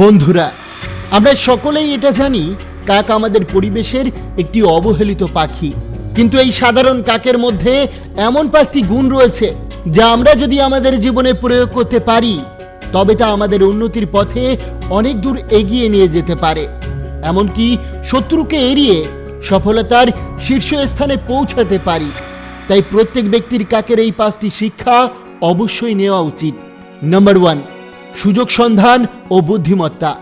বন্ধুরা, আমরা সকলেই এটা জানি, কাক আমাদের পরিবেশের একটি অবহেলিত পাখি। কিন্তু এই সাধারণ কাকের মধ্যে এমন পাঁচটি গুণ রয়েছে, যা আমরা যদি আমাদের জীবনে প্রয়োগ করতে পারি, তবে তা আমাদের উন্নতির পথে অনেক দূর এগিয়ে নিয়ে যেতে পারে। এমনকি শত্রুকে এড়িয়ে সফলতার শীর্ষস্থানে পৌঁছাতে পারি। তাই প্রত্যেক ব্যক্তির কাকের এই পাঁচটি শিক্ষা অবশ্যই নেওয়া উচিত। নাম্বার ওয়ান সুযোগ সন্ধান ও বুদ্ধিমত্তা।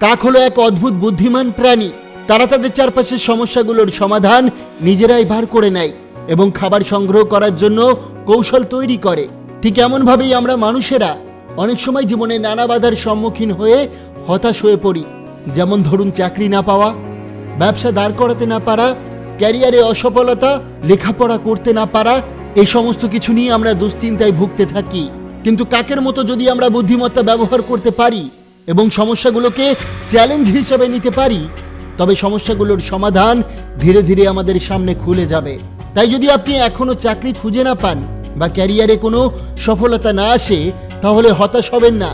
কাক হলো এক অদ্ভুত বুদ্ধিমান প্রাণী। তারা তাদের চারপাশের সমস্যাগুলোর সমাধান নিজেরাই বার করে নেয় এবং খাবার সংগ্রহ করার জন্য কৌশল তৈরি করে। ঠিক এমনভাবেই আমরা মানুষেরা অনেক সময় জীবনে নানা বাধার সম্মুখীন হয়ে হতাশ হয়ে পড়ি। যেমন ধরুন চাকরি না পাওয়া, ব্যবসা দাঁড় করাতে না পারা, ক্যারিয়ারে অসফলতা, লেখাপড়া করতে না পারা এই সমস্ত কিছু নিয়ে আমরা দুশ্চিন্তায় ভুগতে থাকি। কিন্তু কাকের মতো যদি আমরা বুদ্ধিমত্তা ব্যবহার করতে পারি এবং সমস্যাগুলোকে চ্যালেঞ্জ হিসেবে নিতে পারি, তবে সমস্যাগুলোর সমাধান ধীরে ধীরে আমাদের সামনে খুলে যাবে। তাই যদি আপনি এখনও চাকরি খুঁজে না পান বা ক্যারিয়ারে কোনো সফলতা না আসে, তাহলে হতাশ হবেন না।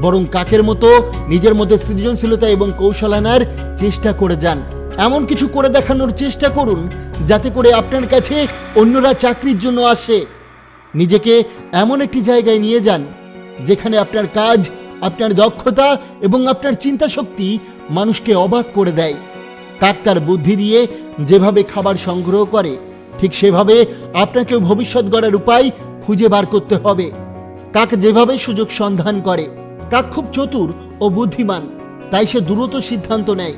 বরং কাকের মতো নিজের মধ্যে সৃজনশীলতা এবং কৌশল আনার চেষ্টা করে যান। এমন কিছু করে দেখানোর চেষ্টা করুন, যাতে করে আপনার কাছে অন্যরা চাকরির জন্য আসে। নিজেকে এমন একটি জায়গায় নিয়ে যান, যেখানে আপনার কাজ, আপনার দক্ষতা এবং আপনার চিন্তা শক্তি মানুষকে অবাক করে দেয়। কাক তার বুদ্ধি দিয়ে যেভাবে খাবার সংগ্রহ করে, ঠিক সেভাবে আপনাকেও ভবিষ্যৎ গড়ার উপায় খুঁজে বার করতে হবে। কাক যেভাবে সুযোগ সন্ধান করে, কাক খুব চতুর ও বুদ্ধিমান, তাই সে দ্রুত সিদ্ধান্ত নেয়।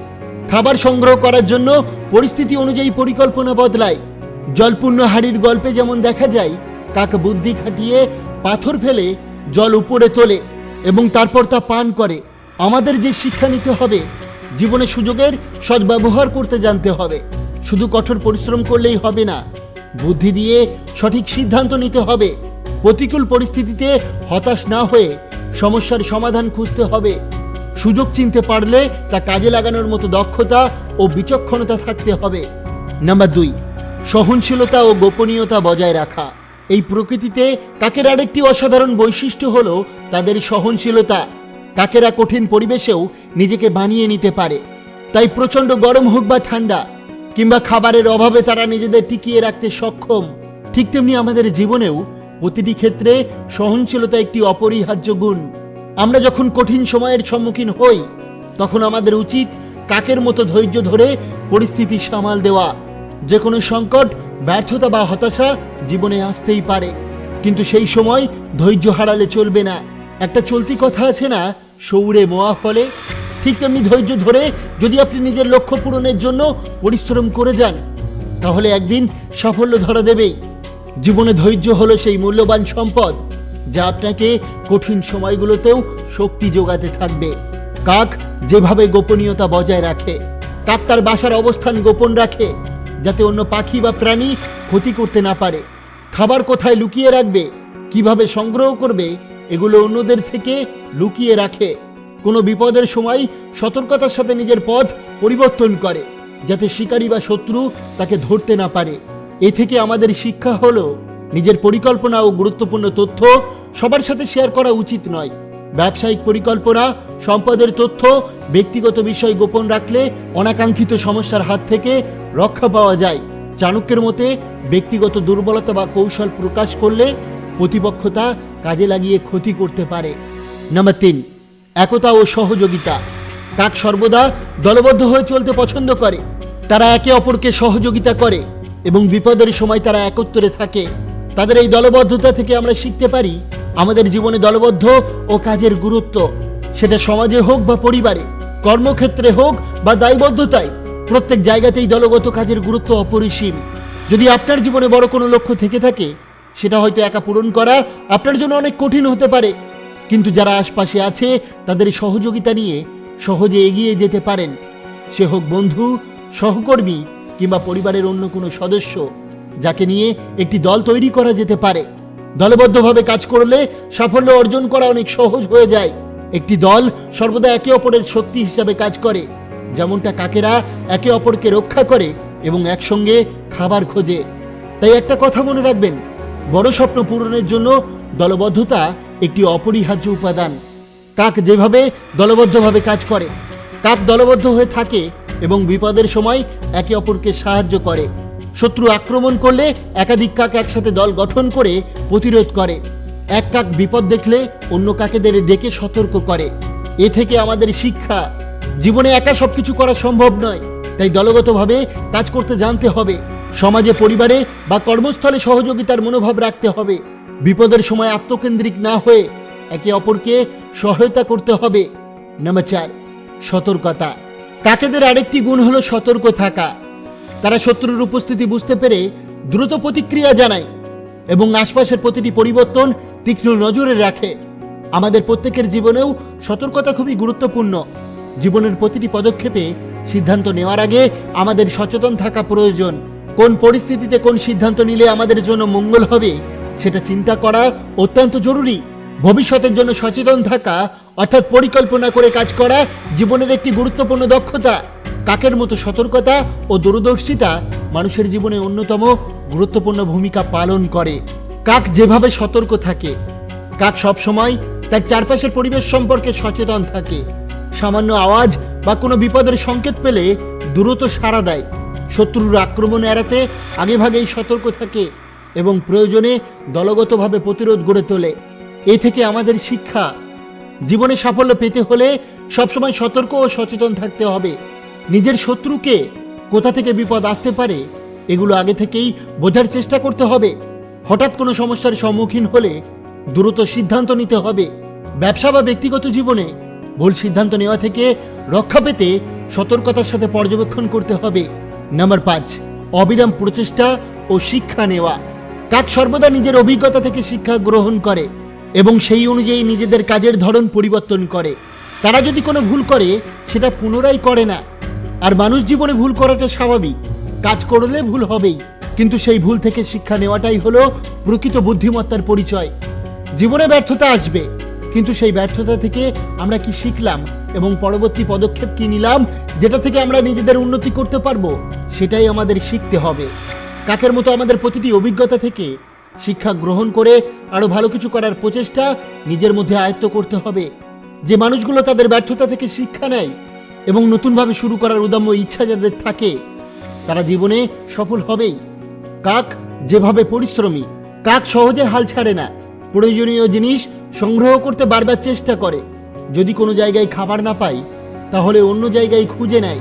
খাবার সংগ্রহ করার জন্য পরিস্থিতি অনুযায়ী পরিকল্পনা বদলায়। জলপূর্ণ হাড়ির গল্পে যেমন দেখা যায় কাক বুদ্ধি খাটিয়ে পাথর ফেলে জল উপরে তোলে এবং তারপর তা পান করে। আমাদের যে শিক্ষা নিতে হবে, জীবনে সুযোগের সদ্ব্যবহার করতে জানতে হবে। শুধু কঠোর পরিশ্রম করলেই হবে না, বুদ্ধি দিয়ে সঠিক সিদ্ধান্ত নিতে হবে। প্রতিকূল পরিস্থিতিতে হতাশ না হয়ে সমস্যার সমাধান খুঁজতে হবে। সুযোগ চিনতে পারলে তা কাজে লাগানোর মতো দক্ষতা ও বিচক্ষণতা থাকতে হবে। নাম্বার দুই, সহনশীলতা ও গোপনীয়তা বজায় রাখা। এই প্রকৃতিতে কাকের আরেকটি অসাধারণ বৈশিষ্ট্য হল তাদের সহনশীলতা। কাকেরা কঠিন পরিবেশেও নিজেকে বানিয়ে নিতে পারে। তাই প্রচণ্ড গরম হোক বা ঠান্ডা, কিংবা খাবারের অভাবে তারা নিজেদের টিকিয়ে রাখতে সক্ষম, ঠিক তেমনি আমাদের জীবনেও প্রতিটি ক্ষেত্রে সহনশীলতা একটি অপরিহার্য গুণ। আমরা যখন কঠিন সময়ের সম্মুখীন হই, তখন আমাদের উচিত কাকের মতো ধৈর্য ধরে পরিস্থিতি সামাল দেওয়া। যে কোনো সংকট ব্যর্থতা বা হতাশা জীবনে আসতেই পারে। কিন্তু সেই সময় ধৈর্য হারালে চলবে না। একটা চলতি কথা আছে না, সৌরে মোয়া ফলে। ঠিক তেমনি ধৈর্য ধরে যদি আপনি নিজের লক্ষ্য পূরণের জন্য পরিশ্রম করে যান, তাহলে একদিন সাফল্য ধরা দেবেই। জীবনে ধৈর্য হলো সেই মূল্যবান সম্পদ, যা আপনাকে কঠিন সময়গুলোতেও শক্তি যোগাতে থাকবে। কাক যেভাবে গোপনীয়তা বজায় রাখে, কাক তার বাসার অবস্থান গোপন রাখে। যাতে অন্য পাখি বা প্রাণী ক্ষতি করতে না পারে। খাবার কোথায় লুকিয়ে রাখবে, কীভাবে সংগ্রহ করবে, এগুলো অন্যদের থেকে লুকিয়ে রাখে। কোনো বিপদের সময় সতর্কতার সাথে নিজের পথ পরিবর্তন করে, যাতে শিকারী বা শত্রু তাকে ধরতে না পারে। এ থেকে আমাদের শিক্ষা হলো, নিজের পরিকল্পনা ও গুরুত্বপূর্ণ তথ্য সবার সাথে শেয়ার করা উচিত নয়। ব্যবসায়িক পরিকল্পনা, সম্পদের তথ্য, ব্যক্তিগত বিষয় গোপন রাখলে অনাকাঙ্ক্ষিত সমস্যার হাত থেকে রক্ষা পাওয়া যায়। চাণক্যের মতে, ব্যক্তিগত দুর্বলতা বা কৌশল প্রকাশ করলে প্রতিপক্ষতা কাজে লাগিয়ে ক্ষতি করতে পারে। নাম্বার তিন, একতা ও সহযোগিতা। কাক সর্বদা দলবদ্ধ হয়ে চলতে পছন্দ করে। তারা একে অপরকে সহযোগিতা করে এবং বিপদের সময় তারা একত্রে থাকে। তাদের এই দলবদ্ধতা থেকে আমরা শিখতে পারি, আমাদের জীবনে দলবদ্ধ ও কাজের গুরুত্ব। সেটা সমাজে হোক বা পরিবারে, কর্মক্ষেত্রে হোক বা দায়বদ্ধতায় প্রত্যেক জায়গাতেই দলগত কাজের গুরুত্ব অপরিসীম। যদি আপনার জীবনে বড় কোনো লক্ষ্য থেকে থাকে, সেটা হয়তো একা পূরণ করা আপনার জন্য অনেক কঠিন হতে পারে। কিন্তু যারা আশপাশে আছে, তাদের সহযোগিতা নিয়ে সহজে এগিয়ে যেতে পারেন। সে হোক বন্ধু, সহকর্মী কিংবা পরিবারের অন্য কোনো সদস্য, যাকে নিয়ে একটি দল তৈরি করা যেতে পারে। দলবদ্ধভাবে কাজ করলে সাফল্য অর্জন করা অনেক সহজ হয়ে যায়। একটি দল সর্বদা একে অপরের শক্তি হিসাবে কাজ করে। যেমনটা কাকেরা একে অপরকে রক্ষা করে এবং একসঙ্গে খাবার খোঁজে। তাই একটা কথা মনে রাখবেন, বড় স্বপ্ন পূরণের জন্য দলবদ্ধতা একটি অপরিহার্য উপাদান। কাক যেভাবে দলবদ্ধভাবে কাজ করে, কাক দলবদ্ধ হয়ে থাকে এবং বিপদের সময় একে অপরকে সাহায্য করে। শত্রু আক্রমণ করলে একাধিক কাক একসাথে দল গঠন করে প্রতিরোধ করে। এক কাক বিপদ দেখলে অন্য কাকেদের ডেকে সতর্ক করে। এ থেকে আমাদের শিক্ষা। জীবনে একা সবকিছু করা সম্ভব নয়। তাই দলগতভাবে কাজ করতে জানতে হবে। সমাজে, পরিবারে বা কর্মস্থলে সহযোগিতার মনোভাব রাখতে হবে। বিপদের সময় আত্মকেন্দ্রিক না হয়ে একে অপরকে সহায়তা করতে হবে। নাম্বার চার, সতর্কতা। কাকেদের আরেকটি গুণ হলো সতর্ক থাকা। তারা শত্রুর উপস্থিতি বুঝতে পেরে দ্রুত প্রতিক্রিয়া জানায় এবং আশপাশের প্রতিটি পরিবর্তন তীক্ষ্ণ নজরে রাখে। আমাদের প্রত্যেকের জীবনেও সতর্কতা খুবই গুরুত্বপূর্ণ। জীবনের প্রতিটি পদক্ষেপে সিদ্ধান্ত নেওয়ার আগে আমাদের সচেতন থাকা প্রয়োজন। কোন পরিস্থিতিতে কোন সিদ্ধান্ত নিলে আমাদের জন্য মঙ্গল হবে, সেটা চিন্তা করা অত্যন্ত জরুরি। ভবিষ্যতের জন্য সচেতন থাকা, অর্থাৎ পরিকল্পনা করে কাজ করা জীবনের একটি গুরুত্বপূর্ণ দক্ষতা। কাকের মতো সতর্কতা ও দূরদর্শিতা মানুষের জীবনে অন্যতম গুরুত্বপূর্ণ ভূমিকা পালন করে। কাক যেভাবে সতর্ক থাকে, কাক সবসময় তার চারপাশের পরিবেশ সম্পর্কে সচেতন থাকে। সামান্য আওয়াজ বা কোনো বিপদের সংকেত পেলে দ্রুত সাড়া দেয়। শত্রুর আক্রমণ এড়াতে আগেভাগেই সতর্ক থাকে এবং প্রয়োজনে দলগতভাবে প্রতিরোধ গড়ে তোলে। এ থেকে আমাদের শিক্ষা। জীবনে সাফল্য পেতে হলে সবসময় সতর্ক ও সচেতন থাকতে হবে। নিজের শত্রুকে কোথা থেকে বিপদ আসতে পারে, এগুলো আগে থেকেই বোঝার চেষ্টা করতে হবে। হঠাৎ কোনো সমস্যার সম্মুখীন হলে দ্রুত সিদ্ধান্ত নিতে হবে। ব্যবসা বা ব্যক্তিগত জীবনে ভুল সিদ্ধান্ত নেওয়া থেকে রক্ষা পেতে সতর্কতার সাথে পর্যবেক্ষণ করতে হবে। নাম্বার পাঁচ, অবিরাম প্রচেষ্টা ও শিক্ষা নেওয়া। কাক সর্বদা নিজের অভিজ্ঞতা থেকে শিক্ষা গ্রহণ করে এবং সেই অনুযায়ী নিজেদের কাজের ধরন পরিবর্তন করে। তারা যদি কোনো ভুল করে, সেটা পুনরায় করে না। আর মানুষ জীবনে ভুল করাটা স্বাভাবিক। কাজ করলে ভুল হবেই। কিন্তু সেই ভুল থেকে শিক্ষা নেওয়াটাই হলো প্রকৃত বুদ্ধিমত্তার পরিচয়। জীবনে ব্যর্থতা আসবে। কিন্তু সেই ব্যর্থতা থেকে আমরা কি শিখলাম এবং পরবর্তী পদক্ষেপ কি নিলাম, যেটা থেকে আমরা নিজেদের উন্নতি করতে পারব, সেটাই আমাদের শিখতে হবে। কাকের মতো আমাদের প্রতিটি অভিজ্ঞতা থেকে শিক্ষা গ্রহণ করে আরও ভালো কিছু করার প্রচেষ্টা নিজের মধ্যে আয়ত্ত করতে হবে। যে মানুষগুলো তাদের ব্যর্থতা থেকে শিক্ষা নেয় এবং নতুনভাবে শুরু করার উদাম্য ইচ্ছা যাদের থাকে, তারা জীবনে সফল হবেই। কাক যেভাবে পরিশ্রমী, কাক সহজে হাল ছাড়ে না। প্রয়োজনীয় জিনিস সংগ্রহ করতে বারবার চেষ্টা করে। যদি কোনো জায়গায় খাবার না পায় তাহলে অন্য জায়গায় খুঁজে নেয়।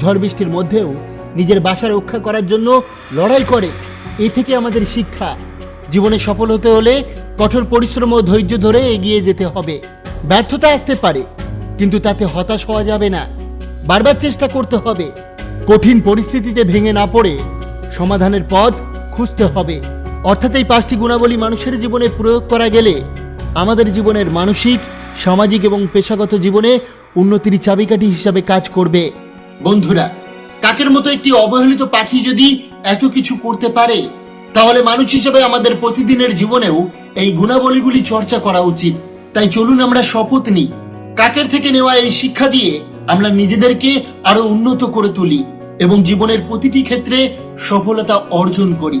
ঝড় বৃষ্টির মধ্যেও নিজের বাসা রক্ষা করার জন্য লড়াই করে। এ থেকে আমাদের শিক্ষা। জীবনে সফল হতে হলে কঠোর পরিশ্রম ও ধৈর্য ধরে এগিয়ে যেতে হবে। ব্যর্থতা আসতে পারে, কিন্তু তাতে হতাশ হওয়া যাবে না। বারবার চেষ্টা করতে হবে। কঠিন পরিস্থিতিতে ভেঙে না পড়ে সমাধানের পথ খুঁজতে হবে। অর্থাৎ এই পাঁচটি গুণাবলী মানুষের জীবনে প্রয়োগ করা গেলে আমাদের জীবনের মানসিক, সামাজিক এবং পেশাগত জীবনে উন্নতির চাবিকাঠি হিসাবে কাজ করবে। বন্ধুরা, কাকের মতো একটি অবহেলিত পাখি যদি এত কিছু করতে পারে, তাহলে মানুষ হিসেবে আমাদের প্রতিদিনের জীবনেও এই গুণাবলীগুলি চর্চা করা উচিত। তাই চলুন আমরা শপথ নিই। কাকের থেকে নেওয়া এই শিক্ষা দিয়ে আমরা নিজেদেরকে আরও উন্নত করে তুলি এবং জীবনের প্রতিটি ক্ষেত্রে সফলতা অর্জন করি।